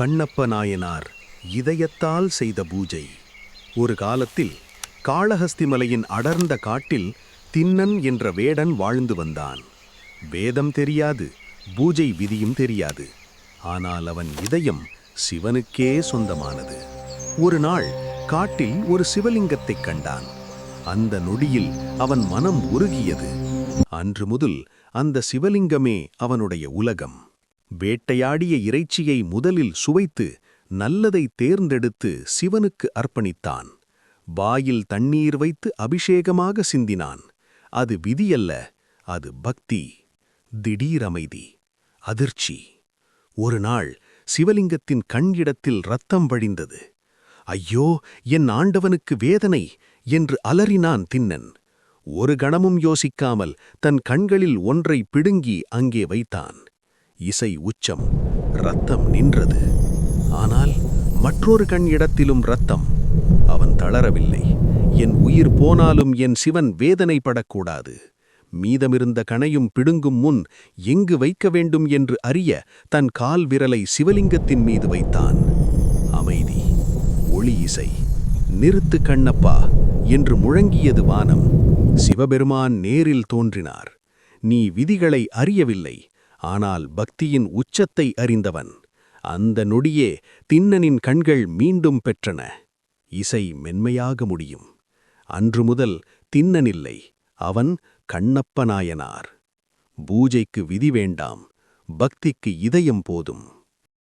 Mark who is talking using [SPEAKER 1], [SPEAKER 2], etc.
[SPEAKER 1] கண்ணப்ப நாயனார் இதயத்தால் செய்த பூஜை. ஒரு காலத்தில் காளஹஸ்தி மலையின் அடர்ந்த காட்டில் தின்னன் என்ற வேடன் வாழ்ந்து வந்தான். வேதம் தெரியாது பூஜை விதியும் தெரியாது. ஆனால் அவன் இதயம் சிவனுக்கே சொந்தமானது. ஒரு நாள் காட்டில் ஒரு சிவலிங்கத்தைக் கண்டான். அந்த நொடியில் அவன் மனம் உருகியது. அன்று முதல் அந்த சிவலிங்கமே அவனுடைய உலகம். வேட்டையாடிய இறைச்சியை முதலில் சுவைத்து நல்லதை தேர்ந்தெடுத்து சிவனுக்கு அர்ப்பணித்தான். வாயில் தண்ணீர் வைத்து அபிஷேகமாக சிந்தினான். அது விதியல்ல அது பக்தி. திடீரமைதி அதிர்ச்சி. ஒரு நாள் சிவலிங்கத்தின் கண் இடத்தில் ரத்தம் வழிந்தது. ஐயோ என் ஆண்டவனுக்கு வேதனை! என்று அலறினான் தின்னன். ஒரு கணமும் யோசிக்காமல் தன் கண்களில் ஒன்றை பிடுங்கி அங்கே வைத்தான். இசை உச்சம் ரத்தம் நின்றது. ஆனால் மற்றொரு கண் இடத்திலும் ரத்தம். அவன் தளரவில்லை. என் உயிர் போனாலும் என் சிவன் வேதனைப்படக்கூடாது. மீதமிருந்த கணையும் பிடுங்கும் முன் எங்கு வைக்க வேண்டும் என்று அறிய தன் கால் விரலை சிவலிங்கத்தின் மீது வைத்தான். அமைதி ஒளி இசை நிறுத்து கண்ணப்பா என்று முழங்கியது வானம். சிவபெருமான் நேரில் தோன்றினார். நீ விதிகளை அறியவில்லை. ஆனால் பக்தியின் உச்சத்தை அறிந்தவன். அந்த நொடியே தின்னனின் கண்கள் மீண்டும் பெற்றன. இசை மென்மையாக முடியும். அன்று முதல் தின்னனில்லை. அவன் கண்ணப்ப நாயனார் பூஜைக்கு விதி வேண்டாம். பக்திக்கு இதயம் போதும்.